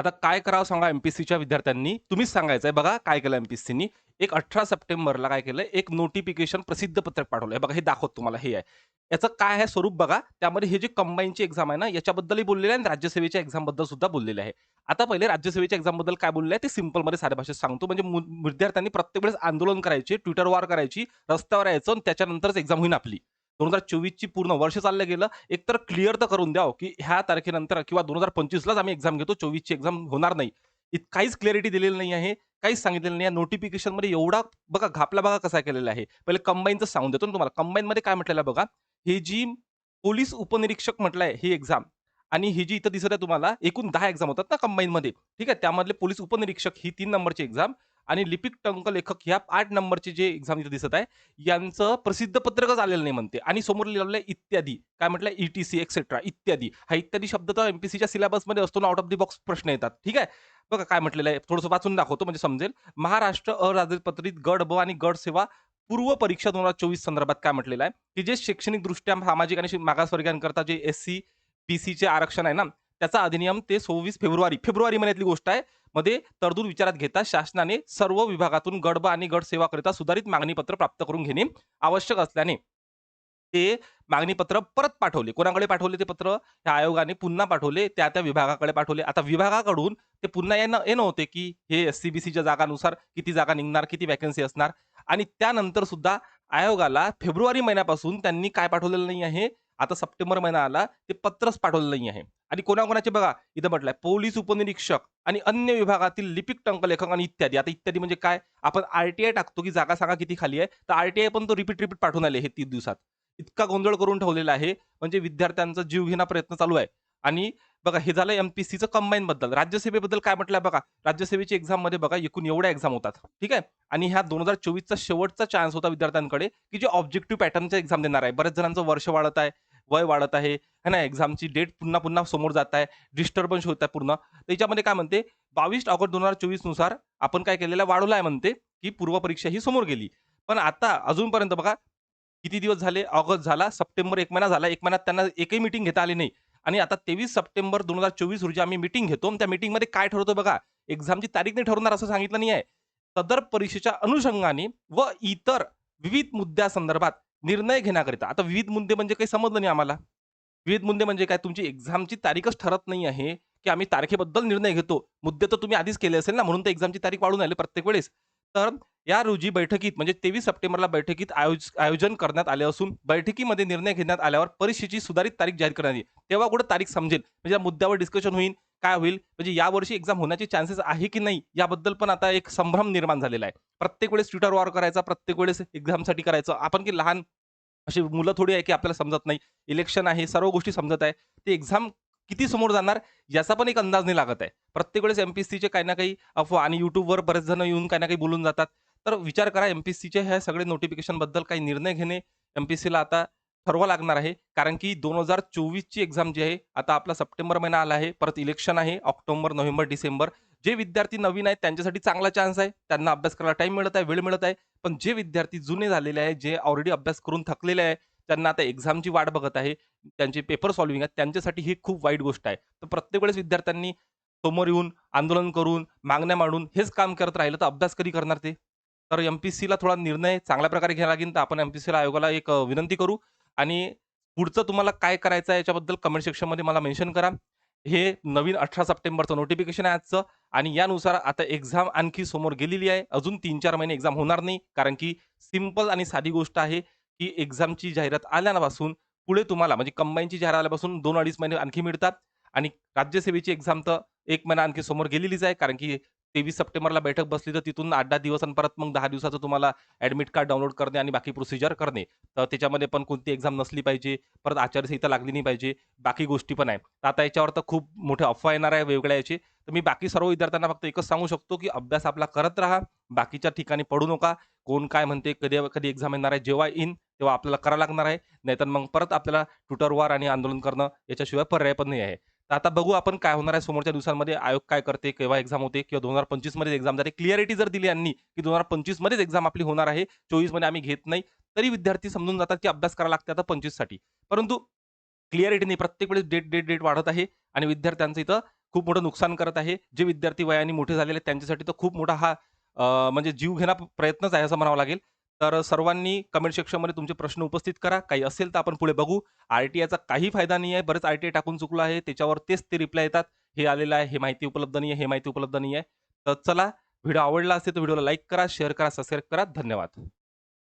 आता काय करावं सांगा एमपीएससीच्या विद्यार्थ्यांनी? तुम्हीच सांगायचं आहे बघा काय केलं एमपीएससीनी एक अठरा सप्टेंबरला काय केलं? एक नोटिफिकेशन प्रसिद्ध पत्रक पाठवलं. आहे बघा हे दाखवत तुम्हाला हे आहे. याचं काय आहे स्वरूप बघा. त्यामध्ये हे जे कंबाईनची एक्झाम आहे ना याच्याबद्दलही बोललेलं आहे आणि राज्यसेवेच्या एक्झामबद्दल सुद्धा बोललेले आहे. आता पहिले राज्यसेवेच्या एक्झामबद्दल काय बोलले आहे ते सिम्पलमध्ये साध्या भाषेत सांगतो. म्हणजे मु- विद्यार्थ्यांनी प्रत्येक वेळेस आंदोलन करायचे ट्विटर वार करायची रस्त्यावर यायचं आणि त्याच्यानंतरच एक्झाम होईल आपली. दोन हजार चोवीसची पूर्ण वर्ष चाललं गेलं. एकतर क्लिअर तर करून द्याव हो की ह्या तारखेनंतर किंवा दोन हजार पंचवीसलाच आम्ही एक्झाम घेतो. चोवीसची एक्झाम होणार नाही. इत काहीच क्लॅरिटी दिलेली नाही आहे. काहीच सांगितलेलं नाही नोटिफिकेशनमध्ये एवढा बघा घापला बघा कसा केलेला आहे. पहिले कंबाईनचं सांगून देतो ना तुम्हाला. कंबाईनमध्ये काय म्हटलेलं आहे बघा. हे जी पोलीस उपनिरीक्षक म्हटलंय ही एक्झाम आणि ही जी इथं दिसत आहे तुम्हाला एकूण दहा एक्झाम होतात ना कंबाईनमध्ये ठीक आहे? त्यामधले पोलीस उपनिरीक्षक ही तीन नंबरची एक्झाम आणि लिपिक टंक लेखक ह्या आठ नंबरचे जे एक्झाम इथं दिसत आहे यांचं प्रसिद्ध पत्रकच आलेलं नाही म्हणते. आणि समोर लिहिलेलं आहे इत्यादी. काय म्हटलं ईटीसी एक्सेट्रा इत्यादी. हा इत्यादी शब्द तर एमपीसीच्या सिलेबसमध्ये असतो ना आउट ऑफ द बॉक्स प्रश्न येतात. ठीक आहे? बघा काय म्हटलेलं आहे. थोडंसं वाचून दाखवतो म्हणजे समजेल. महाराष्ट्र अराजपत्रित गड ब आणि गड सेवा पूर्व परीक्षा दोन हजार चोवीस संदर्भात काय म्हटलेलं आहे? की जे शैक्षणिकदृष्ट्या सामाजिक आणि मागासवर्गीयांकरता जे एस सी बी सीचे आरक्षण आहे ना त्याचा अधिनियम ते सव्वीस फेब्रुवारी फेब्रुवारी महिन्यातली गोष्ट आहे. मध्ये तरतूद विचारात घेता शासनाने सर्व विभागातून गडब आणि गट सेवाकरिता सुधारित मागणीपत्र प्राप्त करून घेणे आवश्यक असल्याने ते मागणीपत्र परत पाठवले. कोणाकडे पाठवले ते पत्र? ह्या आयोगाने पुन्हा पाठवले त्या त्या विभागाकडे पाठवले. आता विभागाकडून ते पुन्हा येणं येणं होते की हे एस सी बी सीच्या जागानुसार किती जागा निघणार किती वॅकन्सी असणार. आणि त्यानंतर सुद्धा आयोगाला फेब्रुवारी महिन्यापासून त्यांनी काय पाठवलेलं नाही आहे? आता सप्टेंबर महिना आला ते पत्रच पाठवलं नाही आहे. आणि कोणाकोणाचे बघा इथं म्हटलंय पोलीस उपनिरीक्षक आणि अन्य विभागातील लिपिक टंकलेखक आणि इत्यादी. आता इत्यादी म्हणजे काय? आपण आरटीआय टाकतो की जागा सांगा किती खाली आहे. तर आरटीआय पण तो रिपीट रिपीट पाठवून आले हे तीन दिवसात. इतका गोंधळ करून ठेवलेला आहे. म्हणजे विद्यार्थ्यांचा जीव घेणा प्रयत्न चालू आहे. आणि बघा हे झालं एमपीसीचं कंबाईन बद्दल. राज्यसेवेबद्दल काय म्हटलंय बघा? राज्यसेवेची एक्झाममध्ये बघा एकूण एवढ्या एक्झाम होतात. ठीक आहे? आणि ह्या दोन हजार चोवीसचा शेवटचा चान्स होता विद्यार्थ्यांकडे की जे ऑब्जेक्टिव्ह पॅटर्नचा एक्झाम देणार आहे. बऱ्याच जणांचं वर्ष वाढत आहे. वय वाढत आहे है ना? एक्झामची डेट पुन्हा पुन्हा समोर जात आहे डिस्टर्बन्स होत आहे पूर्ण. त्याच्यामध्ये काय म्हणते बावीस ऑगस्ट दोन हजार चोवीसनुसार आपण काय केलेलं वाढवलं आहे म्हणते की पूर्व परीक्षा ही समोर गेली. पण आता अजूनपर्यंत बघा किती दिवस झाले ऑगस्ट झाला सप्टेंबर एक महिना झाला एक महिन्यात त्यांना एकही मिटिंग घेता आली नाही. आणि आता तेवीस सप्टेंबर दोन हजार चोवीस रोजी आम्ही मिटिंग घेतो त्या मीटिंगमध्ये काय ठरवतो बघा एक्झामची तारीख नाही ठरवणार असं सांगितलं नाही आहे सदर परीक्षेच्या अनुषंगाने व इतर विविध मुद्द्यासंदर्भात निर्णय घेण्याकरिता. आता विविध मुद्दे म्हणजे काही समजलं नाही आम्हाला. विविध मुद्दे म्हणजे काय? तुमची एक्झामची तारीखच ठरत नाही आहे की आम्ही तारखेबद्दल निर्णय घेतो. मुद्दे तर तुम्ही आधीच केले असेल ना म्हणून तर एक्झामची तारीख वाढून आली प्रत्येक वेळेस. तर या रोजी बैठकीत म्हणजे तेवीस सप्टेंबरला बैठकीत आयोज आयोजन करण्यात आले असून बैठकीमध्ये निर्णय घेण्यात आल्यावर परीक्षेची सुधारित तारीख जाहीर करण्यात येईल. तेव्हा कुठं तारीख समजेल? म्हणजे या मुद्द्यावर डिस्कशन होईल. काय होईल? म्हणजे यावर्षी एक्झाम होण्याचे चान्सेस आहे की नाही याबद्दल पण आता एक संभ्रम निर्माण झालेला आहे. प्रत्येक वेळेस ट्विटर वॉर करायचा प्रत्येक वेळेस एक्झामसाठी करायचं. आपण की लहान अशी मुलं थोडी आहे की आपल्याला समजत नाही. इलेक्शन आहे सर्व गोष्टी समजत आहे. ते एक्झाम किती समोर जाणार याचा पण एक अंदाज नाही लागत आहे. प्रत्येक वेळेस एमपीएससीचे काही ना काही अफवा आणि युट्यूबवर बरेच जण येऊन काही ना काही बोलून जातात. तर विचार करा एमपीएससीचे ह्या सगळे नोटिफिकेशनबद्दल काही निर्णय घेणे एमपीएससीला आता ठरवा लागणार आहे. कारण की दोन हजार चोवीसची एक्झाम जी आहे आता आपला सप्टेंबर महिना आला आहे परत इलेक्शन आहे ऑक्टोबर नोव्हेंबर डिसेंबर. जे विद्यार्थी नवीन आहेत त्यांच्यासाठी चांगला चान्स आहे. त्यांना अभ्यास करायला टाइम मिळत आहे वेळ मिळत आहे. पण जे विद्यार्थी जुने झालेले आहे जे ऑलरेडी अभ्यास करून थकलेले आहे त्यांना आता एक्झामची वाट बघत आहे. त्यांचे पेपर सॉल्विंग आहेत. त्यांच्यासाठी ही खूप वाईट गोष्ट आहे. तर प्रत्येक वेळेस विद्यार्थ्यांनी समोर येऊन आंदोलन करून मागण्या मांडून हेच काम करत राहिलं तर अभ्यास कधी करणार ते? तर एमपीसीला थोडा निर्णय चांगल्या प्रकारे घ्यायला लागेल. तर आपण एमपीसीला आयोगाला एक विनंती करू. आणि पुढचं तुम्हाला काय करायचं आहे याच्याबद्दल कमेंट सेक्शनमध्ये मला मेन्शन करा. हे नवीन अठरा सप्टेंबरचं नोटिफिकेशन आहे आजचं आणि यानुसार आता एक्झाम आणखी समोर गेलेली आहे. अजून तीन चार महिने एक्झाम होणार नाही कारण की सिंपल आणि साधी गोष्ट आहे की एक्झामची जाहिरात आल्यापासून पुढे तुम्हाला म्हणजे कंबाईनची जाहिरात आल्यापासून दोन अडीच महिने आणखी मिळतात. आणि राज्यसेवेची एक्झाम तर एक महिना आणखी समोर गेलेलीच आहे कारण की तेवीस सप्टेंबरला बैठक बसली तर तिथून आठ दहा दिवस परत मग दहा दिवसाचं तुम्हाला ऍडमिट कार्ड डाउनलोड करणे आणि बाकी प्रोसिजर करणे. तर त्याच्यामध्ये पण कोणती एक्झाम नसली पाहिजे परत आचारसंहिता लागली नाही पाहिजे बाकी गोष्टी पण आहे तर आता याच्यावर तर खूप मोठे अफवा येणार आहे वेगळ्या याची. तर मी बाकी सर्व विद्यार्थ्यांना फक्त एकच सांगू शकतो की अभ्यास आपला करत राहा बाकीच्या ठिकाणी पडू नका. कोण काय म्हणते कधी कधी एक्झाम येणार आहे जेव्हा येईन तेव्हा आपल्याला करावं लागणार आहे. नाहीतर मग परत आपल्याला ट्विटरवर आणि आंदोलन करणं याच्याशिवाय पर्याय पण नाही आहे. तर आता बघू आपण काय होणार आहे समोरच्या दिवसांमध्ये आयोग काय करते केव्हा एक्झाम होते किंवा दोन हजार पंचवीसमध्ये एक्झाम जाते क्लिअरिटी जर दिली यांनी की दोन हजार पंचवीस मध्येच एक्झाम आपली होणार आहे चोवीसमध्ये आम्ही घेत नाही तरी विद्यार्थी समजून जातात की अभ्यास करावा लागते आता पंचवीससाठी. परंतु क्लिअरिटी नाही प्रत्येक वेळेस डेट डेट डेट वाढत आहे आणि विद्यार्थ्यांचं इथं खूप मोठं नुकसान करत आहे. जे विद्यार्थी वयाने मोठे झालेले आहेत त्यांच्यासाठी तर खूप मोठा हा म्हणजे जीव जीवघेणा प्रयत्नच आहे असं म्हणावं लागेल. तर सर्वांनी कमेंट सेक्शनमध्ये तुमचे प्रश्न उपस्थित करा. काही असेल तर आपण पुढे बघू. आर टी आयचा काही फायदा नाही आहे. बरेच आर टी आय टाकून चुकलं आहे. त्याच्यावर तेच ते रिप्लाय येतात. हे आलेलं आहे. हे माहिती उपलब्ध नाही आहे. हे माहिती उपलब्ध नाही आहे. तर चला व्हिडिओ आवडला असेल तर व्हिडिओला लाईक करा शेअर करा सबस्क्राईब करा. धन्यवाद.